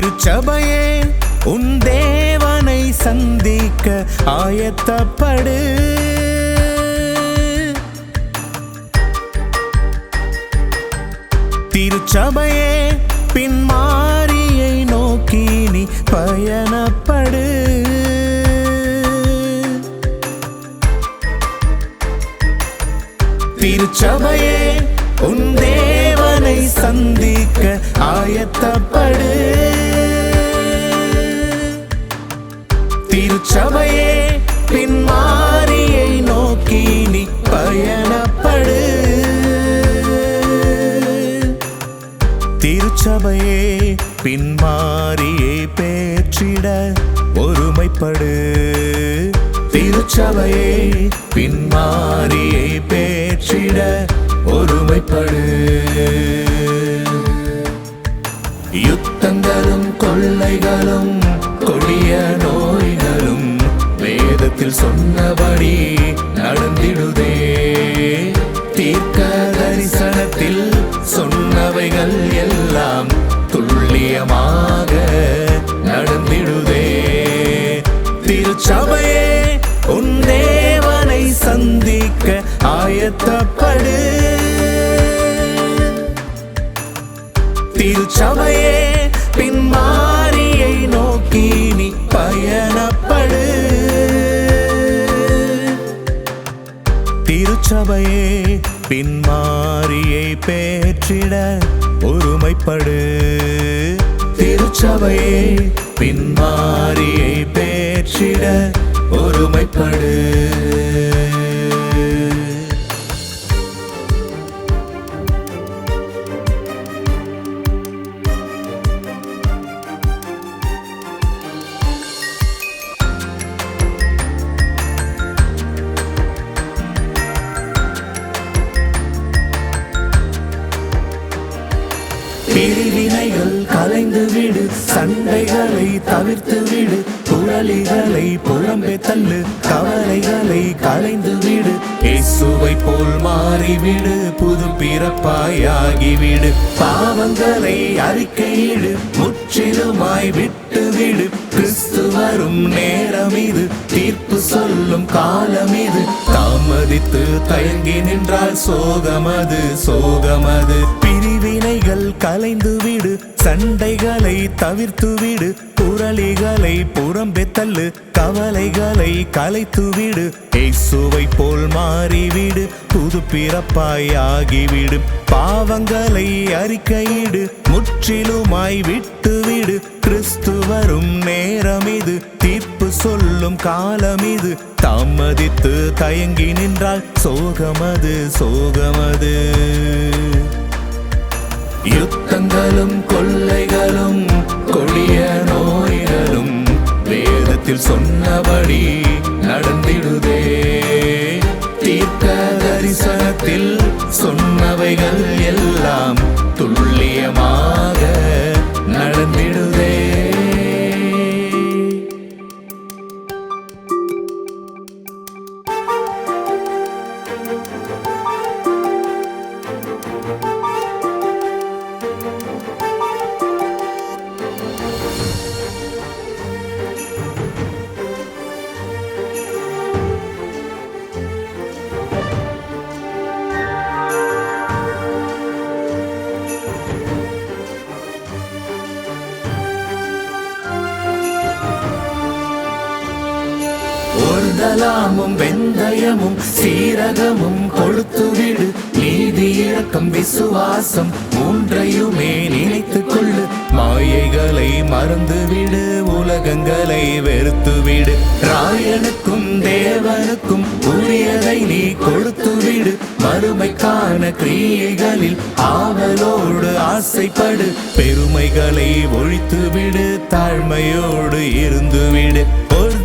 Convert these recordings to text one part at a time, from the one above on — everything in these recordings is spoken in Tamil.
திருச்சபையே உன் தேவனை சந்திக்க ஆயத்தப்படு. திருச்சபையே பின்மாரியை நோக்கி நீ பயணப்படு. திருச்சபையே உன் தேவனை சந்திக்க ஆயத்தப்படு. பின்மாறியே பேற்றிட ஒருமைப்படு. திருச்சபையே பின்மாறியை பேற்றிட ஒருமைப்படு. யுத்தங்களும் கொள்ளைகளும் கொடிய நோய்களும் வேதத்தில் சொன்னபடி நடந்திடுதே. தீர்க்க துல்லியமாக நடந்திடுதே. திருச்சபையே உன் தேவனை சந்திக்க ஆயத்தப்படு. திருச்சபையே பின்மாரியை நோக்கி நீ பயணப்படு. திருச்சபையே பின்மாரியை பேற்றிட ஒருமைப்படு. திருச்சபையே பின்மாரியை பேற்றிட ஒருமைப்படு. பிரிவினைகள் கலைந்து விடு சண்டைகளை தவிர்த்து விடு. புரளிகளை புலம்பே தள்ளு கவலைகளை கலைந்து விடு. இயேசுவை போல் மாறிவிடு புது பிறப்பாயாகிவிடு. பாவங்களை அறிக்கையிடு முற்றிலுமாய் விட்டு விடு கிறிஸ்து வரும் நேரம் இது தீர்ப்பு சொல்லும் காலம் இது. தாமதித்து தயங்கி நின்றால் சோகமது சோகமது. பிரிவினைகள் கலைந்து விடு சண்டைகளை தவிர்த்து விடு. புரளிகளை புறம்பே தள்ளு கவலைகளை கலைத்து விடு. இயேசுவை போல் மாறிவிடு புது பிறப்பாய் ஆகிவிடு பாவங்களை அறிக்கையிடு முற்றிலுமாய் விட்டுவிடு. கிறிஸ்து வரும் நேரம் இது தீர்ப்பு சொல்லும் காலம் இது தாமதித்து தயங்கி நின்றால் சோகமது சோகமது. கொலைகளும் கொள்ளைகளும் கொடிய நோய்களும். வேதத்தில் சொன்னபடி நடந்திடுதே. தீர்க்க தரிசனத்தில் சொன்னவைகள் எல்லாம் சலாமும் வெந்தயமும் சீரகமும் கொடுத்து விடு. நீதி இரக்கம் விசுவாசம் மூன்றையுமே நினைத்துக் கொள்ளு. மாயைகளை மறந்துவிடு உலகங்களை வெறுத்துவிடு ராயனுக்கும் தேவனுக்கும் உரியதை நீ கொடுத்துவிடு மறுமைக்கான கிரியைகளில் ஆவலோடு ஆசைப்படு. பெருமைகளை ஒழித்துவிடு தாழ்மையோடு இருந்துவிடு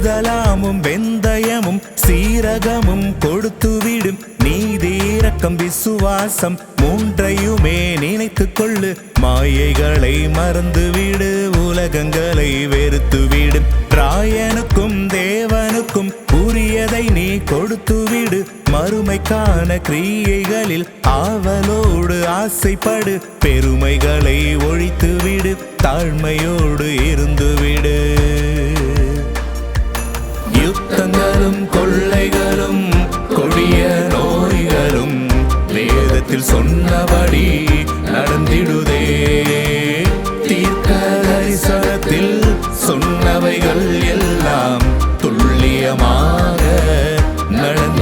விடு வெந்தயமும் சீரகமும் கொடுத்துவிடும். நீதீரக்கம் விசுவாசம் மூன்றையுமே நினைத்து கொள்ளு. மாயைகளை மறந்துவிடு உலகங்களை வெறுத்துவிடும். ராயனுக்கும் தேவனுக்கும் உரியதை நீ கொடுத்துவிடு. மறுமைக்கான கிரியைகளில் ஆவலோடு ஆசைப்படு. பெருமைகளை ஒழித்துவிடு தாழ்மையோடு இருந்துவிடு. கொலைகளும் கொள்ளைகளும் கொடிய நோய்களும் வேதத்தில் சொன்னபடி நடந்திடுதே. தீர்க்க தரிசனத்தில் சொன்னவைகள் எல்லாம் துல்லியமாக நடந்து